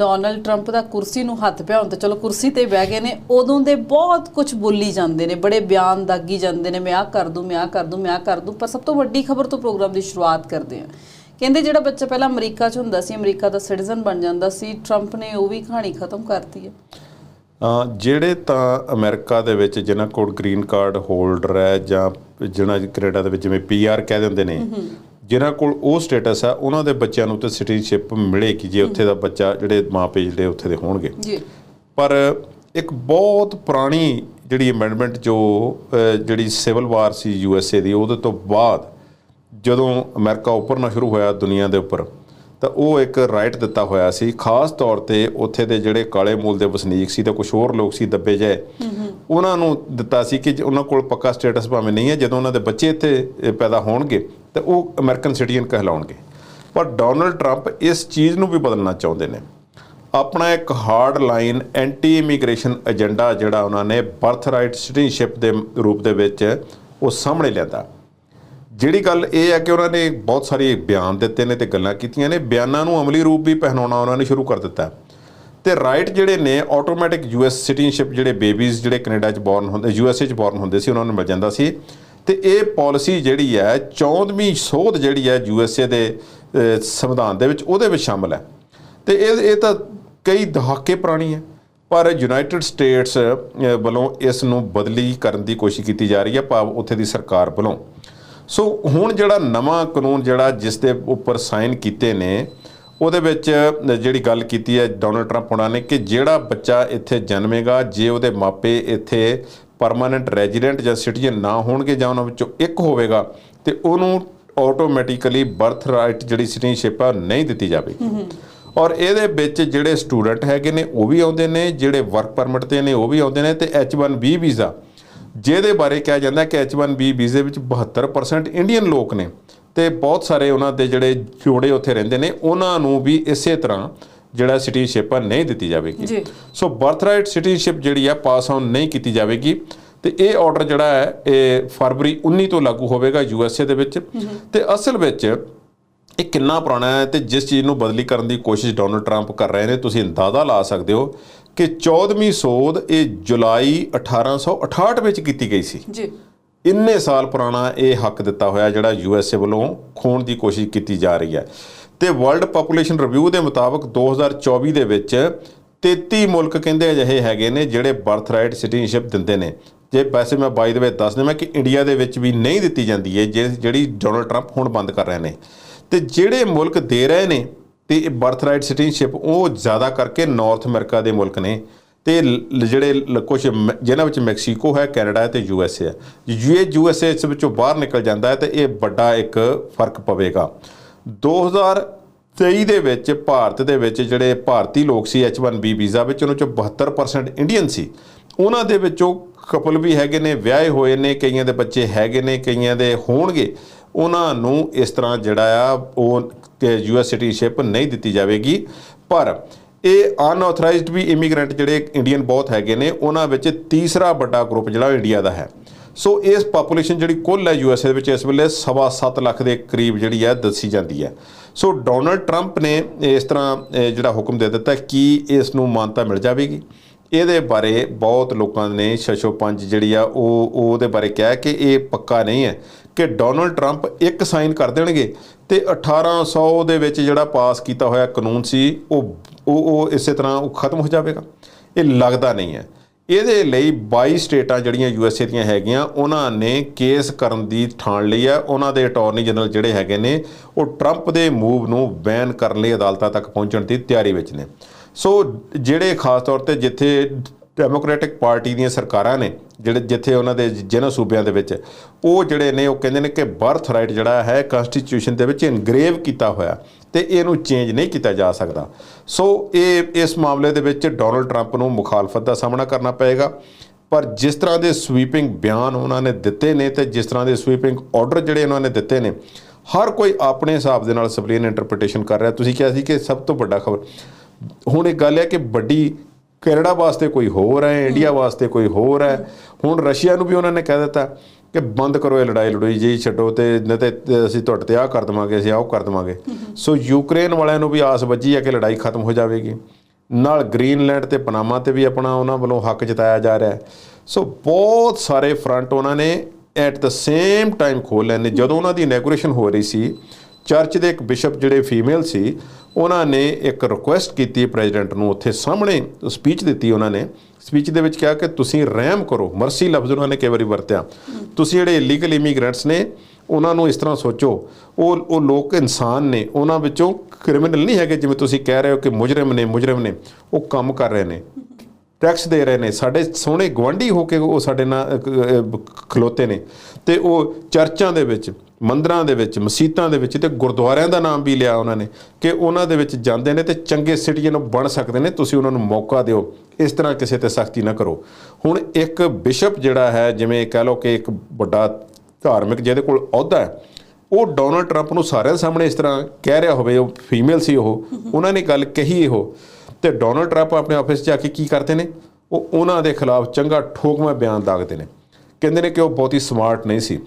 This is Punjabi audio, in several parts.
ਡੋਨਲਡ ਟਰੰਪ ਦਾ ਕੁਰਸੀ ਨੂੰ ਹੱਥ ਪਿਆ ਹੁਣ ਤਾਂ ਚਲੋ ਕੁਰਸੀ ਤੇ ਬਹਿ ਗਏ ਨੇ ਉਦੋਂ ਦੇ ਬਹੁਤ ਕੁਝ ਬੋਲੀ ਜਾਂਦੇ ਨੇ ਬੜੇ ਬਿਆਨ ਦਾਗੀ ਜਾਂਦੇ ਨੇ ਮੈਂ ਆਹ ਕਰ ਦੂੰ ਮੈਂ ਆਹ ਕਰ ਦੂੰ ਮੈਂ ਆਹ ਕਰ ਦੂੰ ਪਰ ਸਭ ਤੋਂ ਵੱਡੀ ਖਬਰ ਤੋਂ ਪ੍ਰੋਗਰਾਮ ਦੀ ਸ਼ੁਰੂਆਤ ਕਰਦੇ ਹਾਂ। ਕਹਿੰਦੇ ਜਿਹੜਾ ਬੱਚਾ ਪਹਿਲਾਂ ਅਮਰੀਕਾ 'ਚ ਹੁੰਦਾ ਸੀ ਅਮਰੀਕਾ ਦਾ ਸਿਟੀਜ਼ਨ ਬਣ ਜਾਂਦਾ ਸੀ ਟਰੰਪ ਨੇ ਉਹ ਵੀ ਕਹਾਣੀ ਖਤਮ ਕਰਤੀ ਹੈ। ਜਿਹੜੇ ਤਾਂ ਅਮਰੀਕਾ ਦੇ ਵਿੱਚ ਜਿਨ੍ਹਾਂ ਕੋਲ ਗ੍ਰੀਨ ਕਾਰਡ ਹੋਲਡਰ ਹੈ ਜਾਂ ਕੈਨੇਡਾ ਦੇ ਵਿੱਚ ਜਿਵੇਂ ਪੀਆਰ ਕਹਿ ਦਿੰਦੇ ਨੇ ਜਿਨ੍ਹਾਂ ਕੋਲ ਉਹ ਸਟੇਟਸ ਹੈ ਉਹਨਾਂ ਦੇ ਬੱਚਿਆਂ ਨੂੰ ਤੇ ਸਿਟੀਜ਼ਨਸ਼ਿਪ ਮਿਲੇਗੀ ਜੇ ਉੱਥੇ ਦਾ ਬੱਚਾ ਜਿਹੜੇ ਮਾਪੇ ਜਿਹੜੇ ਉੱਥੇ ਦੇ ਹੋਣਗੇ। ਜੀ। ਪਰ ਇੱਕ ਬਹੁਤ ਪੁਰਾਣੀ ਜਿਹੜੀ ਅਮੈਂਡਮੈਂਟ ਜੋ ਜਿਹੜੀ ਸਿਵਲ ਵਾਰ ਸੀ ਯੂ ਐਸ ਏ ਦੀ ਉਹਦੇ ਤੋਂ ਬਾਅਦ ਜਦੋਂ ਅਮਰੀਕਾ ਉੱਪਰਨਾ ਸ਼ੁਰੂ ਹੋਇਆ ਦੁਨੀਆ ਦੇ ਉੱਪਰ ਤਾਂ ਉਹ ਇੱਕ ਰਾਈਟ ਦਿੱਤਾ ਹੋਇਆ ਸੀ। ਖਾਸ ਤੌਰ ਤੇ ਉੱਥੇ ਦੇ ਜਿਹੜੇ ਕਾਲੇ ਮੂਲ ਦੇ ਵਸਨੀਕ ਸੀ ਤੇ ਕੁਝ ਹੋਰ ਲੋਕ ਸੀ ਦੱਬੇ ਜਾਏ ਉਹਨਾਂ ਨੂੰ ਦਿੱਤਾ ਸੀ ਕਿ ਜੇ ਉਹਨਾਂ ਕੋਲ ਪੱਕਾ ਸਟੇਟਸ ਭਾਵੇਂ ਨਹੀਂ ਹੈ ਜਦੋਂ ਉਹਨਾਂ ਦੇ ਬੱਚੇ ਇੱਥੇ ਪੈਦਾ ਹੋਣਗੇ ਤਾਂ ਉਹ ਅਮਰੀਕਨ ਸਿਟੀਜ਼ਨ ਕਹਿਲਾਉਣਗੇ। ਪਰ ਡੋਨਲਡ ਟਰੰਪ ਇਸ ਚੀਜ਼ ਨੂੰ ਵੀ ਬਦਲਣਾ ਚਾਹੁੰਦੇ ਨੇ। ਆਪਣਾ ਇੱਕ hard line anti immigration agenda ਜਿਹੜਾ ਉਹਨਾਂ ਨੇ ਬਰਥ ਰਾਈਟ ਸਿਟੀਜ਼ਨਸ਼ਿਪ ਦੇ ਰੂਪ ਦੇ ਵਿੱਚ ਉਹ ਸਾਹਮਣੇ ਲਿਆਂਦਾ। ਜਿਹੜੀ ਗੱਲ ਇਹ ਹੈ ਕਿ ਉਹਨਾਂ ਨੇ ਬਹੁਤ ਸਾਰੇ ਬਿਆਨ ਦਿੱਤੇ ਨੇ ਤੇ ਗੱਲਾਂ ਕੀਤੀਆਂ ਨੇ, ਬਿਆਨਾਂ ਨੂੰ ਅਮਲੀ ਰੂਪ ਵੀ ਪਹਿਨਾਉਣਾ ਉਹਨਾਂ ਨੇ ਸ਼ੁਰੂ ਕਰ ਦਿੱਤਾ। ਤੇ ਰਾਈਟ ਜਿਹੜੇ ਨੇ ਆਟੋਮੈਟਿਕ ਯੂਐਸ ਸਿਟੀਜ਼ਨਸ਼ਿਪ ਜਿਹੜੇ ਬੇਬੀਜ਼ ਜਿਹੜੇ ਕੈਨੇਡਾ 'ਚ ਬੌਰਨ ਹੁੰਦੇ ਯੂਐਸਏ 'ਚ ਬੌਰਨ ਹੁੰਦੇ ਸੀ, ਉਹਨਾਂ ਨੂੰ ਮਿਲ ਜਾਂਦਾ ਸੀ। ਤੇ ਇਹ ਪਾਲਿਸੀ ਜਿਹੜੀ ਹੈ 14ਵੀਂ ਸੋਧ ਜਿਹੜੀ ਹੈ ਯੂਐਸਏ ਦੇ ਸੰਵਿਧਾਨ ਦੇ ਵਿੱਚ ਉਹਦੇ ਵਿੱਚ ਸ਼ਾਮਲ ਹੈ। ਤੇ ਇਹ ਇਹ ਤਾਂ ਕਈ ਦਹਾਕੇ ਪੁਰਾਣੀ ਹੈ, ਪਰ ਯੂਨਾਈਟਿਡ ਸਟੇਟਸ ਵੱਲੋਂ ਇਸ ਨੂੰ ਬਦਲੀ ਕਰਨ ਦੀ ਕੋਸ਼ਿਸ਼ ਕੀਤੀ ਜਾ ਰਹੀ ਹੈ, ਭਾਵ ਉੱਥੇ ਦੀ ਸਰਕਾਰ ਵੱਲੋਂ। ਸੋ ਹੁਣ ਜਿਹੜਾ ਨਵਾਂ ਕਾਨੂੰਨ ਜਿਹੜਾ ਜਿਸ ਦੇ ਉੱਪਰ ਸਾਈਨ ਕੀਤੇ ਨੇ, ਉਹਦੇ ਵਿੱਚ ਜਿਹੜੀ ਗੱਲ ਕੀਤੀ ਹੈ ਡੋਨਲਡ ਟਰੰਪ ਉਹਨਾਂ ਨੇ ਕਿ ਜਿਹੜਾ ਬੱਚਾ ਇੱਥੇ ਜਨਮੇਗਾ, ਜੇ ਉਹਦੇ ਮਾਪੇ ਇੱਥੇ ਪਰਮਾਨੈਂਟ ਰੈਜ਼ੀਡੈਂਟ ਜਾਂ ਸਿਟੀਜ਼ਨ ਨਾ ਹੋਣਗੇ ਜਾਂ ਉਹਨਾਂ ਵਿੱਚੋਂ ਇੱਕ ਹੋਵੇਗਾ ਤੇ ਉਹਨੂੰ ਆਟੋਮੈਟਿਕਲੀ ਬਰਥ ਰਾਈਟ ਜਿਹੜੀ ਸਿਟੀਜ਼ਨਸ਼ਿਪ ਆ ਨਹੀਂ ਦਿੱਤੀ ਜਾਵੇਗੀ। ਔਰ ਇਹਦੇ ਵਿੱਚ ਜਿਹੜੇ ਸਟੂਡੈਂਟ ਹੈਗੇ ਨੇ ਉਹ ਵੀ ਆਉਂਦੇ ਨੇ ਜਿਹੜੇ ਵਰਕ ਪਰਮਿਟ ਤੇ ਨੇ ਉਹ ਵੀ ਆਉਂਦੇ ਨੇ ਤੇ H1B ਵੀਜ਼ਾ ਜਿਹਦੇ ਬਾਰੇ ਕਿਹਾ ਜਾਂਦਾ ਕਿ H1B ਵੀਜ਼ੇ ਵਿੱਚ 72% ਇੰਡੀਅਨ ਲੋਕ ਨੇ ਤੇ ਬਹੁਤ ਸਾਰੇ ਉਹਨਾਂ ਦੇ ਜਿਹੜੇ ਜੋੜੇ ਉੱਥੇ ਰਹਿੰਦੇ ਨੇ ਉਹਨਾਂ ਨੂੰ ਵੀ ਇਸੇ ਤਰ੍ਹਾਂ ਜਿਹੜਾ ਸਿਟੀਜ਼ਨਸ਼ਿਪ ਆ ਨਹੀਂ ਦਿੱਤੀ ਜਾਵੇਗੀ। ਸੋ ਬਰਥ ਰਾਈਟ ਸਿਟੀਜ਼ਨਸ਼ਿਪ ਜਿਹੜੀ ਆ ਪਾਸ ਆਨ ਨਹੀਂ ਕੀਤੀ ਜਾਵੇਗੀ। ਤੇ ਇਹ ਆਰਡਰ ਜਿਹੜਾ ਹੈ ਇਹ ਫਰਵਰੀ 19 ਤੋਂ ਲਾਗੂ ਹੋਵੇਗਾ ਯੂਐਸਏ ਦੇ ਵਿੱਚ। ਤੇ ਅਸਲ ਵਿੱਚ ਇਹ ਕਿੰਨਾ ਪੁਰਾਣਾ ਹੈ ਤੇ ਜਿਸ ਚੀਜ਼ ਨੂੰ ਬਦਲੀ ਕਰਨ ਦੀ ਕੋਸ਼ਿਸ਼ ਡੋਨਲਡ ਟਰੰਪ ਕਰ ਰਹੇ ਨੇ ਤੁਸੀਂ ਅੰਦਾਜ਼ਾ ਲਾ ਸਕਦੇ ਹੋ ਕਿ 14ਵੀਂ ਸੋਧ ਇਹ ਜੁਲਾਈ 1868 ਵਿੱਚ ਕੀਤੀ ਗਈ ਸੀ। ਜੀ। ਇੰਨੇ ਸਾਲ ਪੁਰਾਣਾ ਇਹ ਹੱਕ ਦਿੱਤਾ ਹੋਇਆ ਜਿਹੜਾ ਯੂਐਸਏ ਵੱਲੋਂ ਖੋਣ ਦੀ ਕੋਸ਼ਿਸ਼ ਕੀਤੀ ਜਾ ਰਹੀ ਹੈ। ਤੇ ਵਰਲਡ ਪੋਪੂਲੇਸ਼ਨ ਰਿਵਿਊ ਦੇ ਮੁਤਾਬਕ 2024 ਦੇ ਵਿੱਚ 33 ਮੁਲਕ ਕਹਿੰਦੇ ਅਜਿਹੇ ਹੈਗੇ ਨੇ ਜਿਹੜੇ ਬਰਥ ਰਾਈਟ ਸਿਟੀਜ਼ਨਸ਼ਿਪ ਦਿੰਦੇ ਨੇ। ਜੇ ਵੈਸੇ ਮੈਂ ਬਾਈ ਦੇ ਵਿੱਚ ਦੱਸ ਦੇਵਾਂ ਕਿ ਇੰਡੀਆ ਦੇ ਵਿੱਚ ਵੀ ਨਹੀਂ ਦਿੱਤੀ ਜਾਂਦੀ ਹੈ ਜੇ- ਜਿਹੜੀ ਡੋਨਲਡ ਟਰੰਪ ਹੁਣ ਬੰਦ ਕਰ ਰਹੇ ਨੇ। ਤੇ ਜਿਹੜੇ ਮੁਲਕ ਦੇ ਰਹੇ ਨੇ ਤੇ ਬਰਥ ਰਾਈਟ ਸਿਟੀਜ਼ਨਸ਼ਿਪ ਉਹ ਜ਼ਿਆਦਾ ਕਰਕੇ ਨਾਰਥ ਅਮਰੀਕਾ ਦੇ ਮੁਲਕ ਨੇ। ਤੇ ਲ- ਜਿਹੜੇ ਲ- ਕੁਛ ਮ- ਵਿੱਚ ਮੈਕਸੀਕੋ ਹੈ, ਕੈਨੇਡਾ ਹੈ ਤੇ ਯੂ ਐਸ ਏ ਹੈ। ਜੇ ਯੂ ਐਸ ਏ ਇਸ ਵਿੱਚੋਂ ਬਾਹਰ ਨਿਕਲ ਜਾਂਦਾ ਹੈ ਤੇ ਇਹ ਵੱਡਾ ਇੱਕ ਫ਼ਰਕ ਪਵੇਗਾ। 2023 ਦੇ ਵਿੱਚ ਭਾਰਤ ਦੇ ਵਿੱਚ ਜਿਹੜੇ ਭਾਰਤੀ ਲੋਕ ਸੀ H1B ਵੀਜ਼ਾ ਵਿੱਚ, ਉਹਨਾਂ ਚੋਂ 72% ਇੰਡੀਅਨ ਸੀ। ਉਹਨਾਂ ਦੇ ਵਿੱਚੋਂ ਕਪਲ ਵੀ ਹੈਗੇ ਨੇ, ਵਿਆਹੇ ਹੋਏ ਨੇ, ਕਈਆਂ ਦੇ ਬੱਚੇ ਹੈਗੇ ਨੇ, ਕਈਆਂ ਦੇ ਹੋਣਗੇ। ਉਹਨਾਂ ਨੂੰ ਇਸ ਤਰ੍ਹਾਂ ਜਿਹੜਾ ਆ, ਉਹ ਯੂਐਸ ਸਿਟੀਜ਼ਨਸ਼ਿਪ ਨਹੀਂ ਦਿੱਤੀ ਜਾਵੇਗੀ। ਪਰ ਇਹ ਅਨਆਥੋਰਾਈਜ਼ਡ ਵੀ ਇਮੀਗ੍ਰੈਂਟ ਜਿਹੜੇ ਇੰਡੀਅਨ ਬਹੁਤ ਹੈਗੇ ਨੇ, ਉਹਨਾਂ ਵਿੱਚ ਤੀਸਰਾ ਵੱਡਾ ਗਰੁੱਪ ਜਿਹੜਾ ਇੰਡੀਆ ਦਾ ਹੈ। ਸੋ ਇਸ ਪੋਪੂਲੇਸ਼ਨ ਜਿਹੜੀ ਕੁੱਲ ਹੈ ਯੂਐਸਏ ਦੇ ਵਿੱਚ ਇਸ ਵੇਲੇ ਸਵਾ ਸੱਤ ਲੱਖ ਦੇ ਕਰੀਬ ਜਿਹੜੀ ਹੈ ਦੱਸੀ ਜਾਂਦੀ ਹੈ। ਸੋ ਡੋਨਲਡ ਟਰੰਪ ਨੇ ਇਸ ਤਰ੍ਹਾਂ ਜਿਹੜਾ ਹੁਕਮ ਦੇ ਦਿੱਤਾ ਕਿ ਇਸ ਨੂੰ ਮਾਨਤਾ ਮਿਲ ਜਾਵੇਗੀ। ਇਹਦੇ ਬਾਰੇ ਬਹੁਤ ਲੋਕਾਂ ਨੇ ਸ਼ਸ਼ੋ ਪੰਜ ਜਿਹੜੀ ਆ, ਉਹ ਉਹ ਉਹਦੇ ਬਾਰੇ ਕਿਹਾ ਕਿ ਇਹ ਪੱਕਾ ਨਹੀਂ ਹੈ ਕਿ ਡੋਨਲਡ ਟਰੰਪ ਇੱਕ ਸਾਈਨ ਕਰ ਦੇਣਗੇ ਤੇ 1800 ਦੇ ਵਿੱਚ ਜਿਹੜਾ ਪਾਸ ਕੀਤਾ ਹੋਇਆ ਕਾਨੂੰਨ ਸੀ, ਉਹ ਉਹ ਉਹ ਇਸੇ ਤਰ੍ਹਾਂ ਉਹ ਖਤਮ ਹੋ ਜਾਵੇਗਾ। ਇਹ ਲੱਗਦਾ ਨਹੀਂ ਹੈ। ਇਹਦੇ ਲਈ 22 ਸਟੇਟਾਂ ਜਿਹੜੀਆਂ ਯੂਐਸਏ ਦੀਆਂ ਹੈਗੀਆਂ, ਉਹਨਾਂ ਨੇ ਕੇਸ ਕਰਨ ਦੀ ਠਾਣ ਲਈ ਹੈ ਉਹਨਾਂ ਦੇ ਅਟਾਰਨੀ ਜਨਰਲ ਜਿਹੜੇ ਹੈਗੇ ਨੇ, ਉਹ ਟਰੰਪ ਦੇ ਮੂਵ ਨੂੰ ਬੈਨ ਕਰਨ ਲਈ ਅਦਾਲਤਾਂ ਤੱਕ ਪਹੁੰਚਣ ਦੀ ਤਿਆਰੀ ਵਿੱਚ ਨੇ। ਸੋ ਜਿਹੜੇ ਖਾਸ ਤੌਰ ਤੇ ਜਿੱਥੇ ਡੈਮੋਕ੍ਰੈਟਿਕ ਪਾਰਟੀ ਦੀਆਂ ਸਰਕਾਰਾਂ ਨੇ, ਜਿਹੜੇ ਜਿੱਥੇ ਉਹਨਾਂ ਦੇ ਜਿਹਨਾਂ ਸੂਬਿਆਂ ਦੇ ਵਿੱਚ, ਉਹ ਜਿਹੜੇ ਨੇ, ਉਹ ਕਹਿੰਦੇ ਨੇ ਕਿ ਬਰਥ ਰਾਈਟ ਜਿਹੜਾ ਹੈ ਕਨਸਟੀਟਿਊਸ਼ਨ ਦੇ ਵਿੱਚ ਇਨਗਰੇਵ ਕੀਤਾ ਹੋਇਆ। ਤੇ ਇਹਨੂੰ ਚੇਂਜ ਨਹੀਂ ਕੀਤਾ ਜਾ ਸਕਦਾ। ਸੋ ਇਹ, ਇਸ ਮਾਮਲੇ ਦੇ ਵਿੱਚ ਡੋਨਲਡ ਟਰੰਪ ਨੂੰ ਮੁਖਾਲਫਤ ਦਾ ਸਾਹਮਣਾ ਕਰਨਾ ਪਏਗਾ। ਪਰ ਜਿਸ ਤਰ੍ਹਾਂ ਦੇ ਸਵੀਪਿੰਗ ਬਿਆਨ ਉਹਨਾਂ ਨੇ ਦਿੱਤੇ ਨੇ ਤੇ ਜਿਸ ਤਰ੍ਹਾਂ ਦੇ ਸਵੀਪਿੰਗ ਆਰਡਰ ਜਿਹੜੇ ਉਹਨਾਂ ਨੇ ਦਿੱਤੇ ਨੇ, ਹਰ ਕੋਈ ਆਪਣੇ ਹਿਸਾਬ ਦੇ ਨਾਲ ਸਪਲੀਨ ਇੰਟਰਪ੍ਰੀਟੇਸ਼ਨ ਕਰ ਰਿਹਾ। ਤੁਸੀਂ ਕਿਹਾ ਸੀ ਕਿ ਸਭ ਤੋਂ ਵੱਡਾ ਖਬਰ, ਹੁਣ ਇਹ ਗੱਲ ਹੈ ਕਿ ਵੱਡੀ ਕੈਨੇਡਾ ਵਾਸਤੇ ਕੋਈ ਹੋਰ ਹੈ, ਇੰਡੀਆ ਵਾਸਤੇ ਕੋਈ ਹੋਰ ਹੈ। ਹੁਣ ਰਸ਼ੀਆ ਨੂੰ ਵੀ ਉਹਨਾਂ ਨੇ ਕਹਿ ਦਿੱਤਾ। ਕਿ ਬੰਦ ਕਰੋ ਇਹ ਲੜਾਈ, ਲੜੋਈ ਜੀ, ਛੱਡੋ ਤੇ ਨਹੀਂ ਤੇ ਅਸੀਂ ਤੁਹਾਡੇ ਤੇ ਆਹ ਕਰ ਦਵਾਂਗੇ, ਅਸੀਂ ਆਹ ਕਰ ਦਵਾਂਗੇ। ਸੋ ਯੂਕਰੇਨ ਵਾਲਿਆਂ ਨੂੰ ਵੀ ਆਸ ਵੱਜੀ ਹੈ ਕਿ ਲੜਾਈ ਖਤਮ ਹੋ ਜਾਵੇਗੀ। ਨਾਲ ਗ੍ਰੀਨਲੈਂਡ ਤੇ ਪਨਾਮਾ ਤੇ ਵੀ ਆਪਣਾ ਉਹਨਾਂ ਵੱਲੋਂ ਹੱਕ ਜਤਾਇਆ ਜਾ ਰਿਹਾ ਹੈ। ਸੋ ਬਹੁਤ ਸਾਰੇ ਫਰੰਟ ਉਹਨਾਂ ਨੇ ਐਟ ਦ ਸੇਮ ਟਾਈਮ ਖੋਲ੍ਹ ਨੇ। ਜਦੋਂ ਉਹਨਾਂ ਦੀ ਇਨੈਗੋਰੇਸ਼ਨ ਹੋ ਰਹੀ ਸੀ ਚਰਚ ਦੇ ਇੱਕ ਬਿਸ਼ਪ ਜਿਹੜੇ ਫੀਮੇਲ ਸੀ, ਉਹਨਾਂ ਨੇ ਇੱਕ ਰਿਕੁਐਸਟ ਕੀਤੀ ਪ੍ਰੈਜ਼ੀਡੈਂਟ ਨੂੰ, ਉੱਥੇ ਸਾਹਮਣੇ ਸਪੀਚ ਦਿੱਤੀ ਉਹਨਾਂ ਨੇ। ਸਪੀਚ ਦੇ ਵਿੱਚ ਕਿਹਾ ਕਿ ਤੁਸੀਂ ਰਹਿਮ ਕਰੋ ਮਰਸੀ ਲਫ਼ਜ਼ ਉਹਨਾਂ ਨੇ ਕਈ ਵਾਰੀ ਵਰਤਿਆ। ਤੁਸੀਂ ਜਿਹੜੇ ਇਲੀਗਲ ਇਮੀਗ੍ਰੈਂਟਸ ਨੇ, ਉਹਨਾਂ ਨੂੰ ਇਸ ਤਰ੍ਹਾਂ ਸੋਚੋ, ਉਹ ਉਹ ਲੋਕ ਇਨਸਾਨ ਨੇ, ਉਹਨਾਂ ਵਿੱਚੋਂ ਕ੍ਰਿਮੀਨਲ ਨਹੀਂ ਹੈਗੇ, ਜਿਵੇਂ ਤੁਸੀਂ ਕਹਿ ਰਹੇ ਹੋ ਕਿ ਮੁਜਰਮ ਨੇ ਮੁਜਰਮ ਨੇ, ਉਹ ਕੰਮ ਕਰ ਰਹੇ ਨੇ। ਟੈਕਸ ਦੇ ਰਹੇ ਨੇ, ਸਾਡੇ ਸੋਹਣੇ ਗਵਾਂਢੀ ਹੋ ਕੇ ਉਹ ਸਾਡੇ ਨਾਲ ਖਲੋਤੇ ਨੇ। ਤੇ ਉਹ ਚਰਚਾਂ ਦੇ ਵਿੱਚ ਮੰਦਰਾਂ ਦੇ ਵਿੱਚ ਮਸੀਤਾਂ ਦੇ ਵਿੱਚ ਤੇ ਗੁਰਦੁਆਰਿਆਂ ਦਾ ਨਾਮ ਵੀ ਲਿਆ ਉਹਨਾਂ ਨੇ ਕਿ ਉਹਨਾਂ ਦੇ ਵਿੱਚ ਜਾਂਦੇ ਨੇ ਤੇ ਚੰਗੇ ਸਿਟੀਜ਼ਨ ਬਣ ਸਕਦੇ ਨੇ, ਤੁਸੀਂ ਉਹਨਾਂ ਨੂੰ ਮੌਕਾ ਦਿਓ। ਇਸ ਤਰ੍ਹਾਂ ਕਿਸੇ ਤੇ ਸਖਤੀ ਨਾ ਕਰੋ। ਹੁਣ ਇੱਕ ਬਿਸ਼ਪ ਜਿਹੜਾ ਹੈ, ਜਿਵੇਂ ਕਹਿ ਲਓ ਕਿ ਇੱਕ ਵੱਡਾ ਧਾਰਮਿਕ ਜਿਹਦੇ ਕੋਲ ਅਹੁਦਾ ਹੈ, ਉਹ ਡੋਨਲਡ ਟਰੰਪ ਨੂੰ ਸਾਰਿਆਂ ਸਾਹਮਣੇ ਇਸ ਤਰ੍ਹਾਂ ਕਹਿ ਰਿਹਾ ਹੋਵੇ, ਉਹ ਫੀਮੇਲ ਸੀ ਉਹ, ਉਹਨਾਂ ਨੇ ਗੱਲ ਕਹੀ ਇਹੋ। ਤੇ ਡੋਨਲਡ ਟਰੰਪ ਆਪਣੇ ਆਫਿਸ 'ਚ ਜਾ ਕੇ ਕੀ ਕਰਦੇ ਨੇ? ਉਹ ਉਹਨਾਂ ਦੇ ਖਿਲਾਫ ਚੰਗਾ ਠੋਕਵਾਂ ਬਿਆਨ ਦਾਗਦੇ ਨੇ। ਕਹਿੰਦੇ ਨੇ ਕਿ ਉਹ ਬਹੁਤੀ ਸਮਾਰਟ ਨਹੀਂ ਸੀ।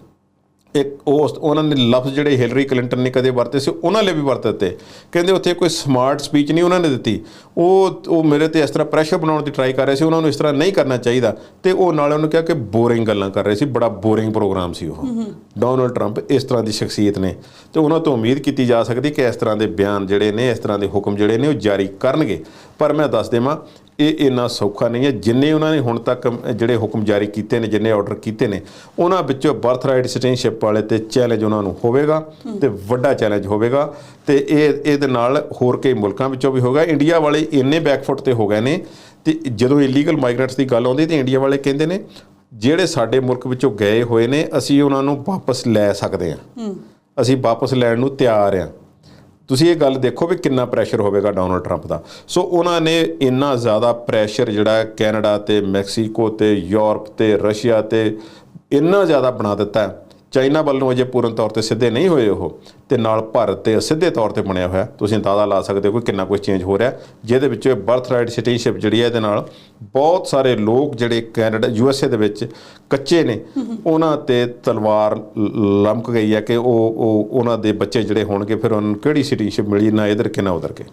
ਇੱਕ ਉਹ ਉਹਨਾਂ ਨੇ ਲਫ਼ਜ਼ ਜਿਹੜੇ ਹਿਲਰੀ ਕਲਿੰਟਨ ਨੇ ਕਦੇ ਵਰਤੇ ਸੀ ਉਹਨਾਂ ਲਈ ਵੀ ਵਰਤ ਦਿੱਤੇ। ਕਹਿੰਦੇ ਉੱਥੇ ਕੋਈ ਸਮਾਰਟ ਸਪੀਚ ਨਹੀਂ ਉਹਨਾਂ ਨੇ ਦਿੱਤੀ। ਉਹ ਉਹ ਮੇਰੇ ਤੇ ਇਸ ਤਰ੍ਹਾਂ ਪ੍ਰੈਸ਼ਰ ਬਣਾਉਣ ਦੀ ਟਰਾਈ ਕਰ ਰਹੇ ਸੀ ਉਹਨਾਂ ਨੂੰ ਇਸ ਤਰ੍ਹਾਂ ਨਹੀਂ ਕਰਨਾ ਚਾਹੀਦਾ। ਤੇ ਉਹ ਨਾਲੇ ਉਹਨੂੰ ਕਿਹਾ ਕਿ ਬੋਰਿੰਗ ਗੱਲਾਂ ਕਰ ਰਹੇ ਸੀ ਬੜਾ ਬੋਰਿੰਗ ਪ੍ਰੋਗਰਾਮ ਸੀ ਉਹ। ਡੋਨਲਡ ਟਰੰਪ ਇਸ ਤਰ੍ਹਾਂ ਦੀ ਸ਼ਖਸੀਅਤ ਨੇ। ਤੇ ਉਹਨਾਂ ਤੋਂ ਉਮੀਦ ਕੀਤੀ ਜਾ ਸਕਦੀ ਕਿ ਇਸ ਤਰ੍ਹਾਂ ਦੇ ਬਿਆਨ ਜਿਹੜੇ ਨੇ ਇਸ ਤਰ੍ਹਾਂ ਦੇ ਹੁਕਮ ਜਿਹੜੇ ਨੇ ਉਹ ਜਾਰੀ ਕਰਨਗੇ। ਪਰ ਮੈਂ ਦੱਸ ਦੇਵਾਂ ਇਹ ਇੰਨਾ ਸੌਖਾ ਨਹੀਂ ਹੈ। ਜਿੰਨੇ ਉਹਨਾਂ ਨੇ ਹੁਣ ਤੱਕ ਜਿਹੜੇ ਹੁਕਮ ਜਾਰੀ ਕੀਤੇ ਨੇ ਜਿੰਨੇ ਆਰਡਰ ਕੀਤੇ ਨੇ ਉਹਨਾਂ ਵਿੱਚੋਂ ਬਰਥ ਰਾਈਟ ਸਿਟੀਜ਼ਨਸ਼ਿਪ ਵਾਲੇ ਤੇ ਚੈਲੰਜ ਉਹਨਾਂ ਨੂੰ ਹੋਵੇਗਾ ਤੇ ਵੱਡਾ ਚੈਲੰਜ ਹੋਵੇਗਾ ਤੇ ਇਹ ਇਹਦੇ ਨਾਲ ਹੋਰ ਕਈ ਮੁਲਕਾਂ ਵਿੱਚੋਂ ਵੀ ਹੋਗਾ। ਇੰਡੀਆ ਵਾਲੇ ਇੰਨੇ ਬੈਕਫੁੱਟ ਤੇ ਹੋ ਗਏ ਨੇ ਤੇ ਜਦੋਂ ਇਲੀਗਲ ਮਾਈਗ੍ਰੈਂਟਸ ਦੀ ਗੱਲ ਆਉਂਦੀ ਤੇ ਇੰਡੀਆ ਵਾਲੇ ਕਹਿੰਦੇ ਨੇ ਜਿਹੜੇ ਸਾਡੇ ਮੁਲਕ ਵਿੱਚੋਂ ਗਏ ਹੋਏ ਨੇ ਅਸੀਂ ਉਹਨਾਂ ਨੂੰ ਵਾਪਸ ਲੈ ਸਕਦੇ ਹਾਂ। ਅਸੀਂ ਵਾਪਸ ਲੈਣ ਨੂੰ ਤਿਆਰ ਹਾਂ। ਤੁਸੀਂ ਇਹ ਗੱਲ ਦੇਖੋ ਵੀ ਕਿੰਨਾ ਪ੍ਰੈਸ਼ਰ ਹੋਵੇਗਾ ਡੋਨਲਡ ਟਰੰਪ ਦਾ। ਸੋ ਉਹਨਾਂ ਨੇ ਇੰਨਾ ਜ਼ਿਆਦਾ ਪ੍ਰੈਸ਼ਰ ਜਿਹੜਾ ਕੈਨੇਡਾ ਤੇ ਮੈਕਸੀਕੋ ਤੇ ਯੂਰਪ ਤੇ ਰਸ਼ੀਆ ਤੇ ਇੰਨਾ ਜ਼ਿਆਦਾ ਬਣਾ ਦਿੱਤਾ। ਚਾਈਨਾ ਵੱਲੋਂ ਅਜੇ ਪੂਰਨ ਤੌਰ ਤੇ ਸਿੱਧੇ ਨਹੀਂ ਹੋਏ ਉਹ, ਤੇ ਨਾਲ ਭਾਰਤ ਤੇ ਸਿੱਧੇ ਤੌਰ ਤੇ ਬਣਿਆ ਹੋਇਆ। ਤੁਸੀਂ ਅੰਦਾਜ਼ਾ ਲਾ ਸਕਦੇ ਹੋ ਕਿ ਕਿੰਨਾ ਕੁਝ ਚੇਂਜ ਹੋ ਰਿਹਾ ਜਿਹਦੇ ਵਿੱਚ ਬਰਥ ਰਾਈਟ ਸਿਟੀਜ਼ਨਸ਼ਿਪ ਜਿਹੜੀ ਹੈ ਇਹਦੇ ਨਾਲ ਬਹੁਤ ਸਾਰੇ ਲੋਕ ਜਿਹੜੇ ਕੈਨੇਡਾ ਯੂ ਐੱਸ ਏ ਦੇ ਵਿੱਚ ਕੱਚੇ ਨੇ, ਉਹਨਾਂ ਤੇ ਤਲਵਾਰ ਲਮਕ ਗਈ ਹੈ ਕਿ ਉਹ ਉਹ ਉਹਨਾਂ ਦੇ ਬੱਚੇ ਜਿਹੜੇ ਹੋਣਗੇ, ਫਿਰ ਉਹਨਾਂ ਨੂੰ ਕਿਹੜੀ ਸਿਟੀਜ਼ਨਸ਼ਿਪ ਮਿਲੀ, ਨਾ ਇਧਰ ਕਿ, ਨਾ ਉਧਰ ਕੇ।